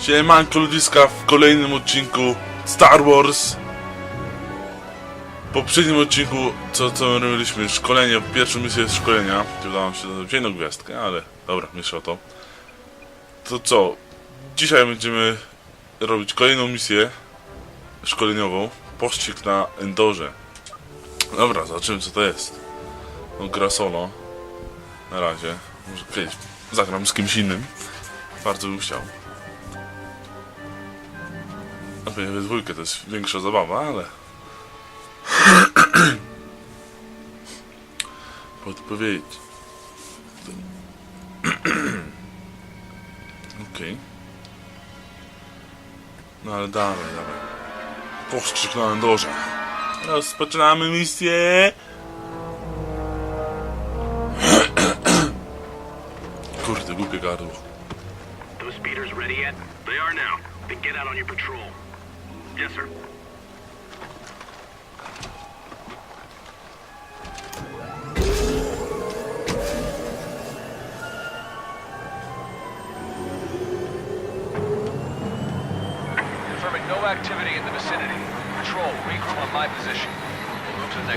Siemanko ludziska w kolejnym odcinku Star Wars. W poprzednim odcinku, co, co my robiliśmy, szkolenie, pierwszą misję jest szkolenia. Gdzie udało się zrobić jedną gwiazdkę, ale dobra, mniejsza o to. To co, dzisiaj będziemy robić kolejną misję szkoleniową. Pościg na Endorze. Dobra, zobaczymy co to jest. No gra solo. Na razie, może kiedyś zagram z kimś innym. Bardzo bym chciał a pewnie we dwójkę to jest większa zabawa, ale... Podpowiedź. Okej. No ale dawaj, dawaj. Postrzyk na Endorze. Rozpoczynamy misję! Kurde, głupie gardło. Those speeders ready yet? They are now. Then get out on your patrol. Yes, sir.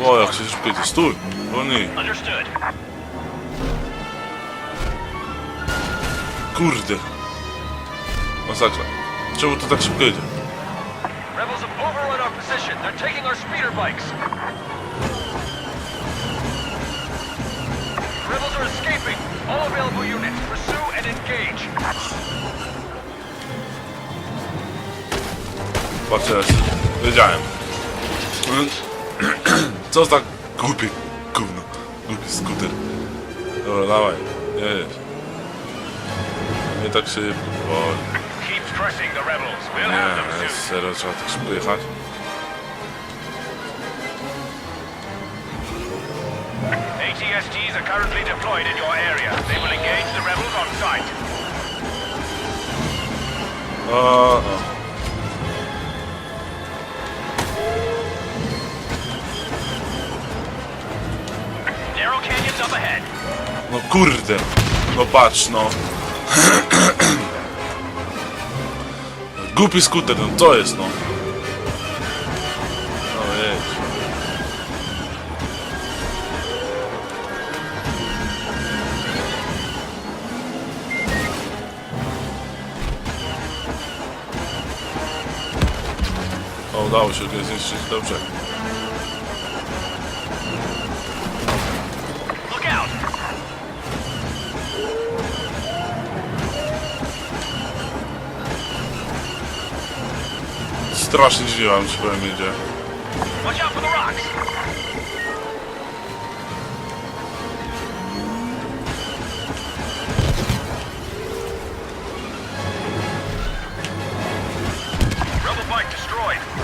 О, як це шпити, стой! Вони! Kurde. Masakra. Czemu to tak szybko jedzie? They're taking our speeder bikes. Rebels are escaping. All available units, pursue and engage. Patrz teraz. Wiedziałem. Co za głupi gówno. Głupi skuter. Dobra, dawaj. Jedziesz. Nie tak szybko. Powoli. Keep pressing the rebels. We'll have them Nie, soon. serio trzeba tak szybko jechać. ATSTs are currently deployed in your area. They will engage the rebels on sight. O, o. Narrow canyons up ahead. No kurde. No patrz, no. Głupi skuter, no to jest. No udało się go zniszczyć, dobrze. Strasznie dziwiłam, że powiem jedzie. Watch out for the rocks.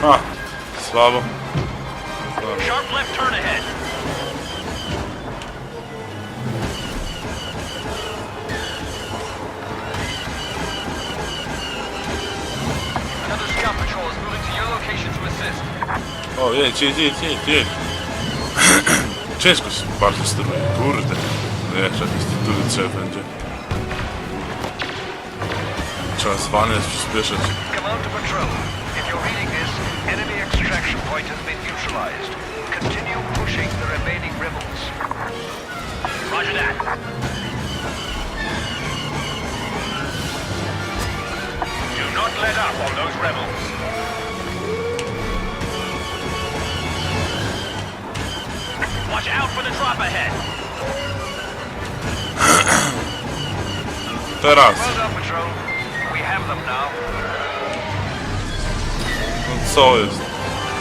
Ha! Słabo. Słabo. Sharp left turn ahead. Another scout patrol is moving to your location to assist. O, jedź, jedź, jedź, jedź, jedź. Ciężko się bardzo steruje, kurde. No jeszcze jakieś tytuły trzeba będzie. Trzeba zwalniać, przyspieszyć. Command to patrol. If you're reading enemy extraction point has been neutralized. Continue pushing the remaining rebels. Roger that. Do not let up on those rebels. Watch out for the drop ahead. Teraz! Well done, patrol. We have them now. Co jest?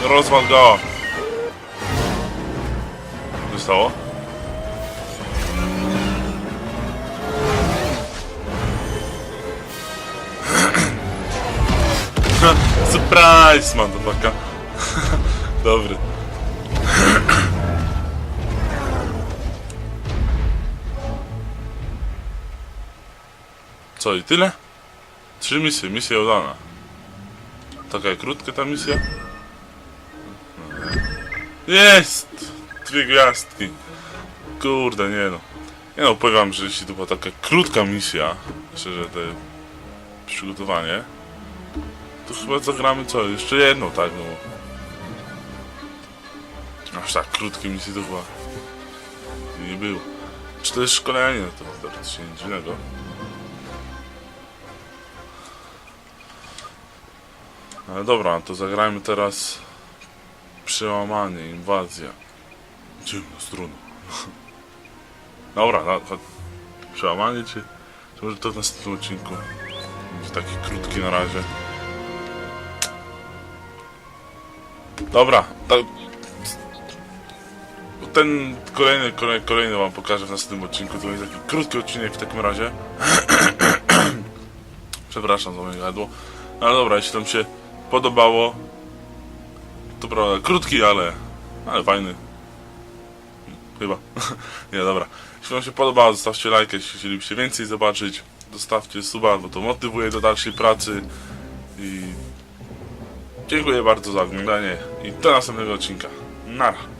Rozwal go! Co stało? Surprise, motherfucker! Dobry. Co i tyle? Trzy misje, misja udana. Taka krótka ta misja? Jest! Dwie gwiazdki. Kurde, nie no. Nie no, powiem że jeśli to była taka krótka misja, szczerze, te przygotowanie, To chyba zagramy co? Jeszcze jedno, tak no. Aż tak krótkie misje to chyba nie było. Czy to jest szkolenie? To teraz się nic dziwnego. Ale dobra, to zagrajmy teraz przełamanie, inwazja. Dziwna struna. Dobra, no, przełamanie czy, czy może to w następnym odcinku? Będzie taki krótki na razie. Dobra, tak. Ten kolejny, kolejny, kolejny wam pokażę w następnym odcinku. To jest taki krótki odcinek w takim razie. Przepraszam za moje gadło. Ale dobra, jeśli wam się podobało, to prawda, krótki, ale, ale fajny. Chyba. Nie, dobra. Jeśli wam się podobało, zostawcie lajkę, jeśli chcielibyście więcej zobaczyć. Zostawcie suba, bo to motywuje do dalszej pracy. I dziękuję bardzo za oglądanie i do następnego odcinka. Nara.